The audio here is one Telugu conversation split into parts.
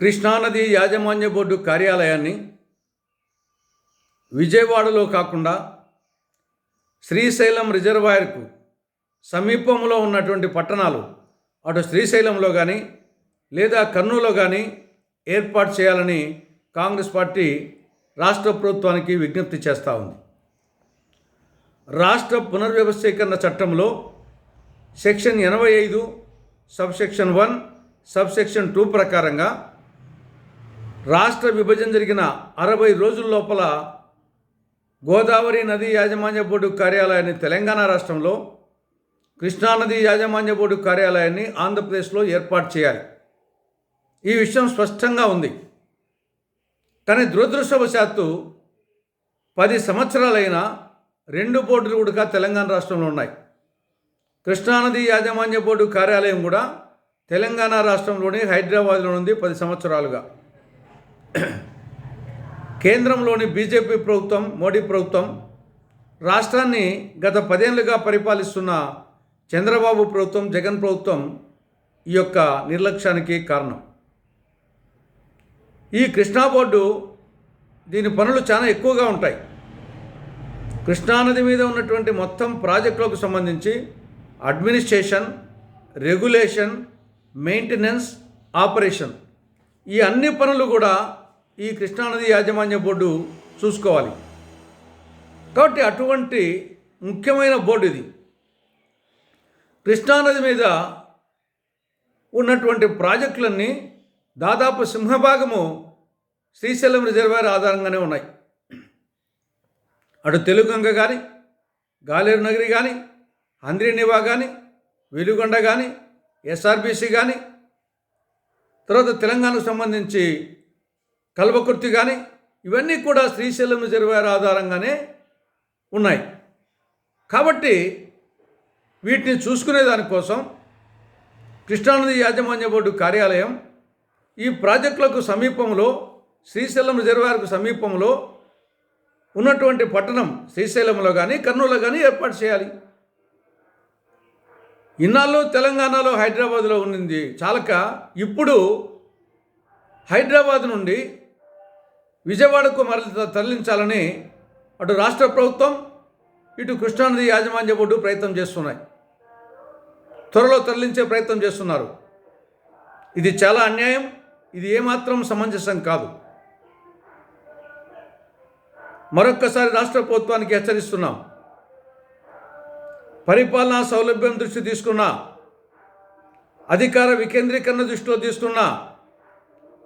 కృష్ణానది యాజమాన్య బోర్డు కార్యాలయాన్ని విజయవాడలో కాకుండా శ్రీశైలం రిజర్వాయర్కు సమీపంలో ఉన్నటువంటి పట్టణాలు అటు శ్రీశైలంలో కానీ లేదా కర్నూలులో కానీ ఏర్పాటు చేయాలని కాంగ్రెస్ పార్టీ రాష్ట్ర ప్రభుత్వానికి విజ్ఞప్తి చేస్తూ ఉంది. రాష్ట్ర పునర్వ్యవస్థీకరణ చట్టంలో సెక్షన్ ఎనభై ఐదు sub section one sub section two ప్రకారంగా రాష్ట్ర విభజన జరిగిన అరవై రోజుల లోపల గోదావరి నది యాజమాన్య బోర్డు కార్యాలయాన్ని తెలంగాణ రాష్ట్రంలో కృష్ణానది యాజమాన్య బోర్డు కార్యాలయాన్ని ఆంధ్రప్రదేశ్లో ఏర్పాటు చేయాలి. ఈ విషయం స్పష్టంగా ఉంది. కానీ దురదృష్టవశాత్తు పది సంవత్సరాలైన రెండు బోర్డులు కూడా తెలంగాణ రాష్ట్రంలో ఉన్నాయి. కృష్ణానది యాజమాన్య బోర్డు కార్యాలయం కూడా తెలంగాణ రాష్ట్రంలోని హైదరాబాద్లో ఉంది పది సంవత్సరాలుగా. కేంద్రంలోని బీజేపీ ప్రభుత్వం మోడీ ప్రభుత్వం రాష్ట్రాన్ని గత పదేళ్ళుగా పరిపాలిస్తున్న చంద్రబాబు ప్రభుత్వం జగన్ ప్రభుత్వం ఈ యొక్క నిర్లక్ష్యానికి కారణం. ఈ కృష్ణా బోర్డు దీని పనులు చాలా ఎక్కువగా ఉంటాయి. కృష్ణానది మీద ఉన్నటువంటి మొత్తం ప్రాజెక్టులకు సంబంధించి అడ్మినిస్ట్రేషన్ రెగ్యులేషన్ మెయింటెనెన్స్ ఆపరేషన్ ఈ అన్ని పనులు కూడా ఈ కృష్ణానది యాజమాన్య బోర్డు చూసుకోవాలి. కాబట్టి అటువంటి ముఖ్యమైన బోర్డు ఇది. కృష్ణానది మీద ఉన్నటువంటి ప్రాజెక్టులన్నీ దాదాపు సింహభాగము శ్రీశైలం రిజర్వాయర్ ఆధారంగానే ఉన్నాయి. అటు తెలుగంగ కానీ గాలేరు నగరి కానీ అంద్రినివా కానీ వెలుగొండ కానీ ఎస్ఆర్బిసి కానీ తర్వాత తెలంగాణకు సంబంధించి కల్వకుర్తి కానీ ఇవన్నీ కూడా శ్రీశైలం రిజర్వాయర్ ఆధారంగానే ఉన్నాయి. కాబట్టి వీటిని చూసుకునే దానికోసం కృష్ణానది యాజమాన్య బోర్డు కార్యాలయం ఈ ప్రాజెక్టులకు సమీపంలో శ్రీశైలం రిజర్వాయర్కు సమీపంలో ఉన్నటువంటి పట్టణం శ్రీశైలంలో కానీ కర్నూలులో కానీ ఏర్పాటు చేయాలి. ఇన్నాళ్ళు తెలంగాణలో హైదరాబాద్లో ఉండింది చాలక ఇప్పుడు హైదరాబాద్ నుండి విజయవాడకు మరల తరలించాలని అటు రాష్ట్ర ప్రభుత్వం ఇటు కృష్ణానది యాజమాన్య బోర్డు ప్రయత్నం చేస్తున్నాయి. త్వరలో తరలించే ప్రయత్నం చేస్తున్నారు. ఇది చాలా అన్యాయం ఇది ఏమాత్రం సమంజసం కాదు. మరొక్కసారి రాష్ట్ర ప్రభుత్వానికి హెచ్చరిస్తున్నాం. పరిపాలనా సౌలభ్యం దృష్టి తీసుకున్న అధికార వికేంద్రీకరణ దృష్టిలో తీసుకున్నా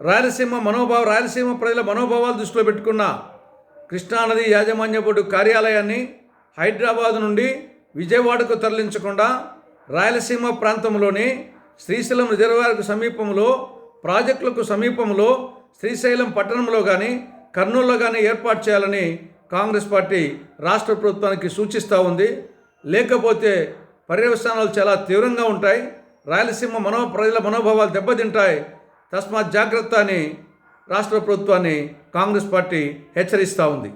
రాయలసీమ మనోభావ రాయలసీమ ప్రజల మనోభావాలు దృష్టిలో పెట్టుకున్న కృష్ణానది యాజమాన్య బోర్డు కార్యాలయాన్ని హైదరాబాద్ నుండి విజయవాడకు తరలించకుండా రాయలసీమ ప్రాంతంలోని శ్రీశైలం రిజర్వాయర్కు సమీపంలో ప్రాజెక్టులకు సమీపంలో శ్రీశైలం పట్టణంలో కానీ కర్నూలులో కానీ ఏర్పాటు చేయాలని కాంగ్రెస్ పార్టీ రాష్ట్ర ప్రభుత్వానికి సూచిస్తూ ఉంది. లేకపోతే పర్యవసానాలు చాలా తీవ్రంగా ఉంటాయి. రాయలసీమ మనో ప్రజల మనోభావాలు దెబ్బతింటాయి. తస్మాత్ జాగ్రత్త అని రాష్ట్ర ప్రభుత్వాన్ని కాంగ్రెస్ పార్టీ హెచ్చరిస్తూ ఉంది.